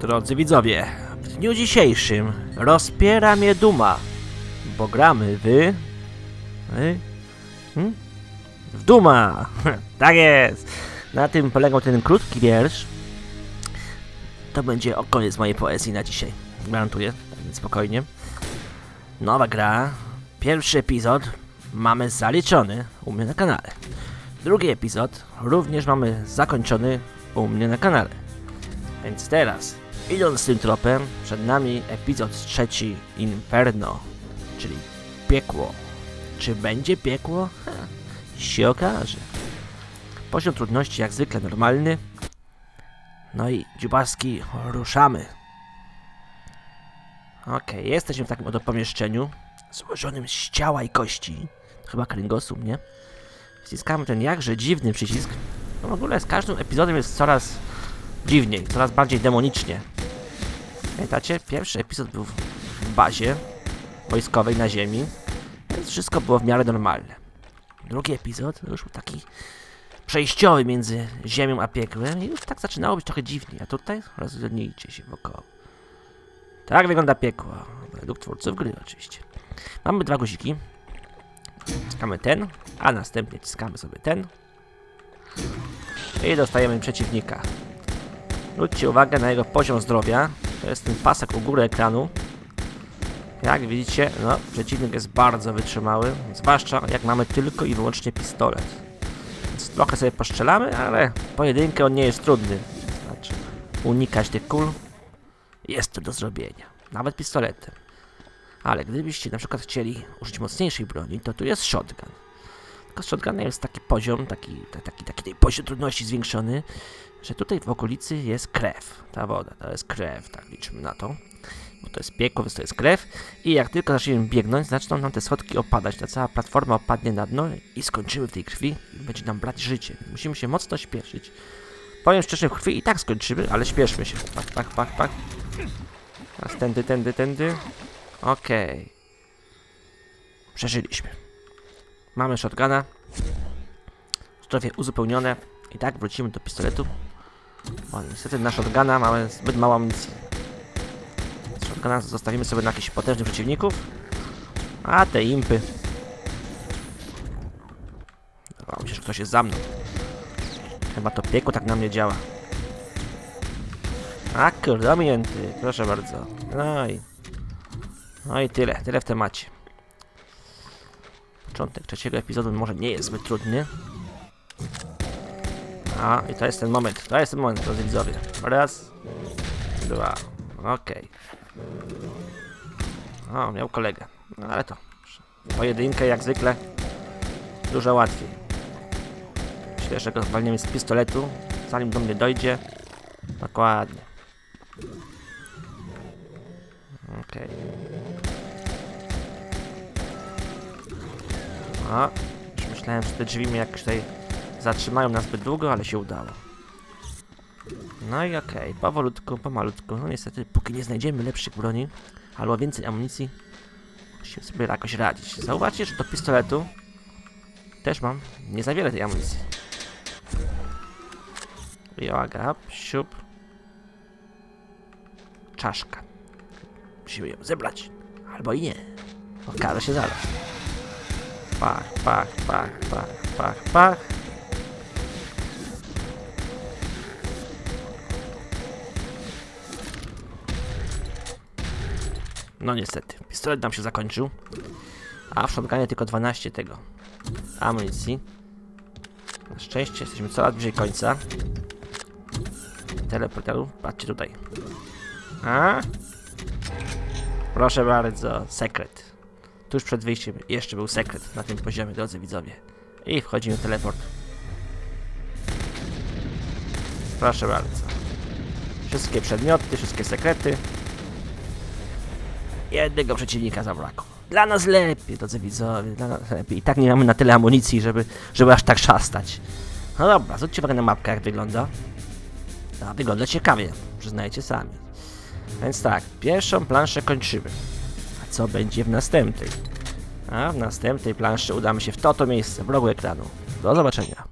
Drodzy widzowie, w dniu dzisiejszym rozpiera mnie duma, bo gramy wy... Wy? Hmm? W Duma! tak jest! Na tym polegał ten krótki wiersz. To będzie o koniec mojej poezji na dzisiaj. Gwarantuję, tak więc spokojnie. Nowa gra. Pierwszy epizod mamy zaliczony u mnie na kanale. Drugi epizod również mamy zakończony u mnie na kanale. Więc teraz, idąc tym tropem, przed nami epizod trzeci Inferno, czyli piekło. Czy będzie piekło? Ha, się okaże. Poziom trudności jak zwykle normalny. No i dziubaski, ruszamy. Okej, jesteśmy w takim oto pomieszczeniu, złożonym z ciała i kości. Chyba kręgosłup, nie? Wciskamy ten jakże dziwny przycisk. No w ogóle z każdym epizodem jest coraz dziwniej, coraz bardziej demonicznie. Pamiętacie? Pierwszy epizod był w bazie wojskowej na ziemi, więc wszystko było w miarę normalne. Drugi epizod już był taki przejściowy między ziemią a piekłem i już tak zaczynało być trochę dziwnie, a tutaj rozglądnijcie się wokoło. Tak wygląda piekło, według twórców gry oczywiście. Mamy dwa guziki. Wciskamy ten, a następnie wciskamy sobie ten. I dostajemy przeciwnika. Zwróćcie uwagę na jego poziom zdrowia. To jest ten pasek u góry ekranu. Jak widzicie, no, przeciwnik jest bardzo wytrzymały, zwłaszcza jak mamy tylko i wyłącznie pistolet. Więc trochę sobie postrzelamy, ale pojedynkę on nie jest trudny. Znaczy, unikać tych kul jest to do zrobienia. Nawet pistoletem. Ale gdybyście na przykład chcieli użyć mocniejszej broni, to tu jest shotgun. Tylko z shotgunem jest taki poziom, taki, ta- taki, taki tej poziom trudności zwiększony, że tutaj w okolicy jest krew. Ta woda, to jest krew, tak liczymy na to. Bo to jest piekło, więc to jest krew. I jak tylko zaczniemy biegnąć, zaczną nam te schodki opadać. Ta cała platforma opadnie na dno i skończymy w tej krwi i będzie nam brać życie. Musimy się mocno śpieszyć. Powiem szczerze, w krwi i tak skończymy, ale śpieszmy się. Pak, pak, pak, pak. Teraz tędy, tędy, tędy. Okej. Przeżyliśmy. Mamy shotguna. Zdrowie uzupełnione. I tak wrócimy do pistoletu. Bo niestety na shotguna mamy zbyt mało amunicji. Shotguna zostawimy sobie na jakichś potężnych przeciwników. A te impy. Mi się, że ktoś jest za mną. Chyba to piekło tak na mnie działa. A kurde. Proszę bardzo. No i... No i tyle, tyle w temacie. Początek trzeciego epizodu może nie jest zbyt trudny. A, i to jest ten moment, to jest ten moment, drodzy widzowie. Raz, dwa, okej. O, miał kolegę. No ale to, pojedynkę jak zwykle, dużo łatwiej. Myślę, że go walniemy z pistoletu, zanim do mnie dojdzie. Dokładnie. Okej. O, już myślałem, że te drzwi mnie jakoś tutaj zatrzymają na zbyt długo, ale się udało. No i okej, powolutku, pomalutku. No niestety, póki nie znajdziemy lepszych broni, albo więcej amunicji, musimy sobie jakoś radzić. Zauważcie, że do pistoletu też mam nie za wiele tej amunicji. Joga, siup. Czaszka. Musimy ją zebrać. Albo i nie. Okaże się zaraz. Pach, pach, pach, pach, pach, pach. No niestety, pistolet nam się zakończył. A w shotgunie tylko 12 tego amunicji. Na szczęście jesteśmy coraz bliżej końca. Teleporteru, patrzcie tutaj. A? Proszę bardzo, sekret. Tuż przed wyjściem jeszcze był sekret na tym poziomie, drodzy widzowie. I wchodzimy w teleport. Proszę bardzo. Wszystkie przedmioty, wszystkie sekrety. Jednego przeciwnika zabrakło. Dla nas lepiej, drodzy widzowie, dla nas lepiej. I tak nie mamy na tyle amunicji, żeby, żeby aż tak szastać. No dobra, zwróćcie uwagę na mapkę, jak wygląda. A wygląda ciekawie, przyznajcie sami. Więc tak, pierwszą planszę kończymy. Co będzie w następnej? A w następnej planszy udamy się w to, to miejsce, w rogu ekranu. Do zobaczenia.